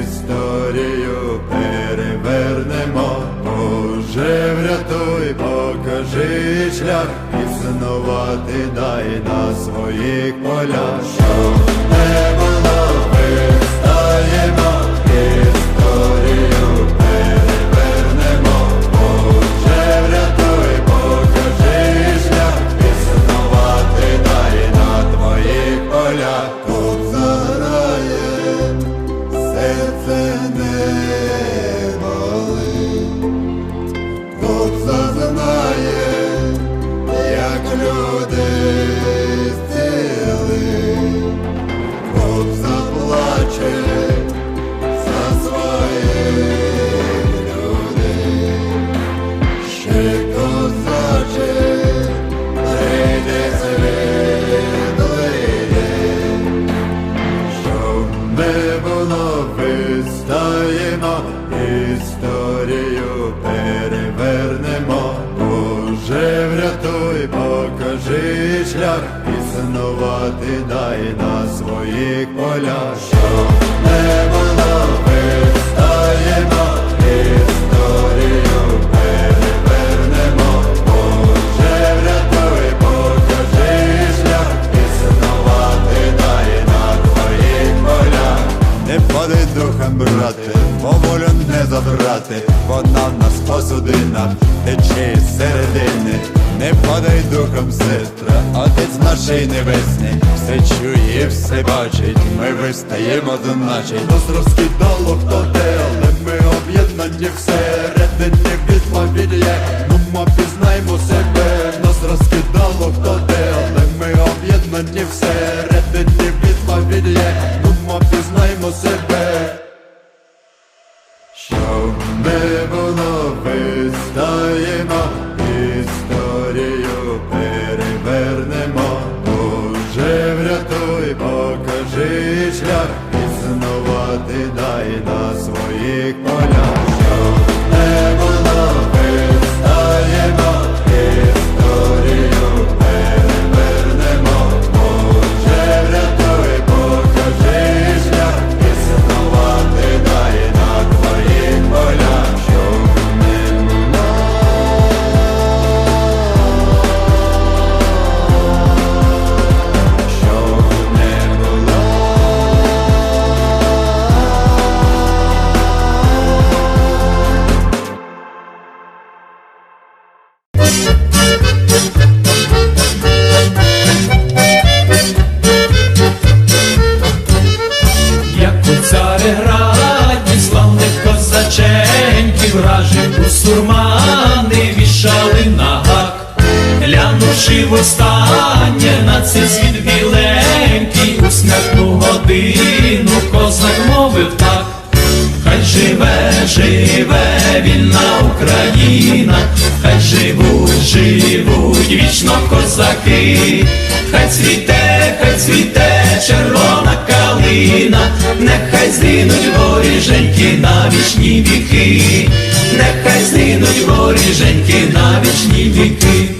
історію перевернемо, Боже, врятуй, покажи шлях, існувати дай на своїх полях, на своїх полях, щоб не було, вистаємо, історію перевернемо, Боже, врятуй, покажи шлях, існувати на твоїх полях. Не падай духом, брате, поволю не забрати, вона в нас посудина, тече середини. Не падай духом, сестра, отець нашій небесний, все чує, все бачить, ми вистаємо, значить. Нас розкидало хто де, але ми об'єднані всередині відповідь востаннє на цей світ біленький, у смертну годину козак мовив так. Хай живе, живе вільна Україна, хай живуть, живуть вічно козаки, хай цвіте, хай цвіте червона калина, нехай згинуть воріженьки на вічні віки, нехай згинуть воріженьки на вічні віки.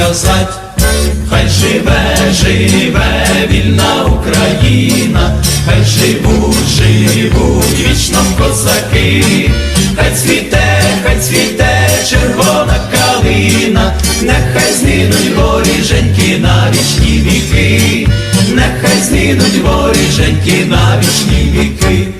сказать. Хай живе, живе вільна Україна, хай живуть, живуть вічно козаки, хай цвіте, хай цвіте червона калина, нехай змінуть воріженьки на вічні віки, нехай змінуть воріженьки на вічні віки.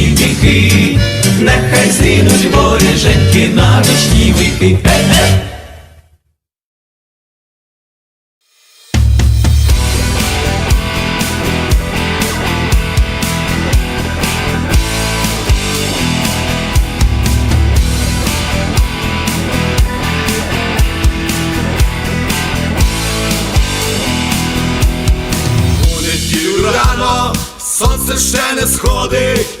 віки, нехай згинуть воріженьки на вічні віки. Е-е! Рано сонце сходить,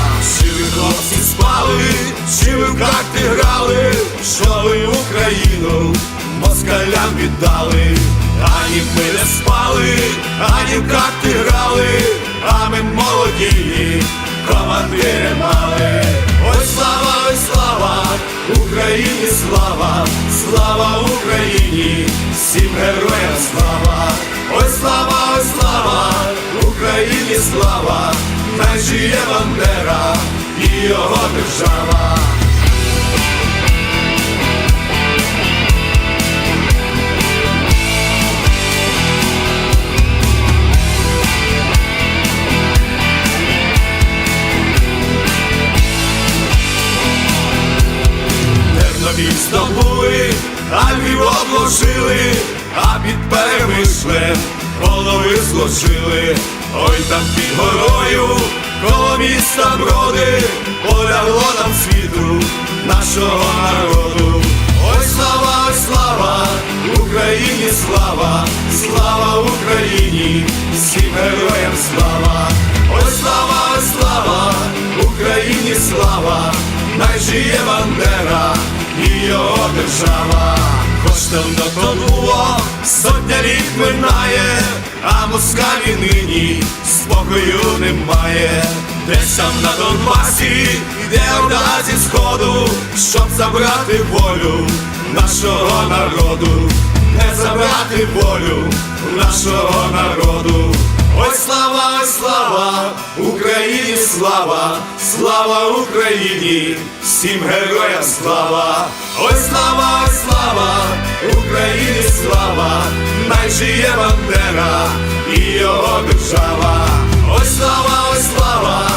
Хлопці спали, чи ви в карти грали, що ви Україну москалям віддали, ані ми не спали, ані в карти грали, а ми молоді, командири мали. Ой, слава, ой, слава, Україні слава, слава Україні, всім героям слава, ой, слава, ой, слава, Україні слава, хай жиє Бандера і його держава. Тернопіль здобули, а Львів обложили, а під перемишлем голови зложили. Ой, там під горою, коло міста броди, полягло нам світу нашого народу. Ой, слава, ой, слава, Україні слава, слава Україні, всім героям слава, ой, слава, ой, слава, Україні слава, най жиє Бандера і його держава. Хоч давно то було, сотня літ минає, а москалі нині спокою немає. Десь там на Донбасі йде орда зі сходу, щоб забрати волю нашого народу, не забрати волю нашого народу. Ой, слава, ой, слава, Україні слава, слава Україні, всім героям слава, ой, слава, ой, слава, Україні слава, най жиє Бандера і його держава. Ой, слава, ой, слава,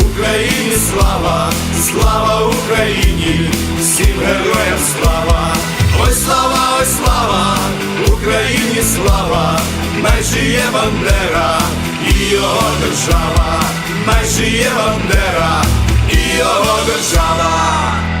Україні слава, слава Україні, всім героям слава, ой, слава, ой, слава, Україні слава, най жиє Бандера і його держава, най жиє Бандера і його держава.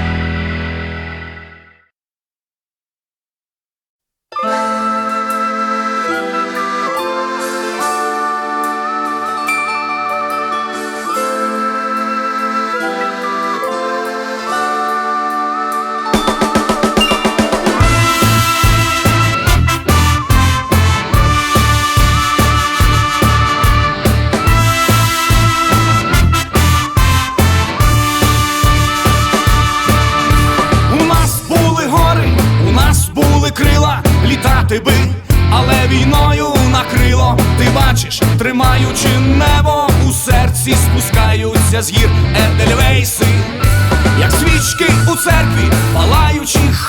тримаючи небо у серці, спускаються з гір Едельвейси, як свічки у церкві, палаючи.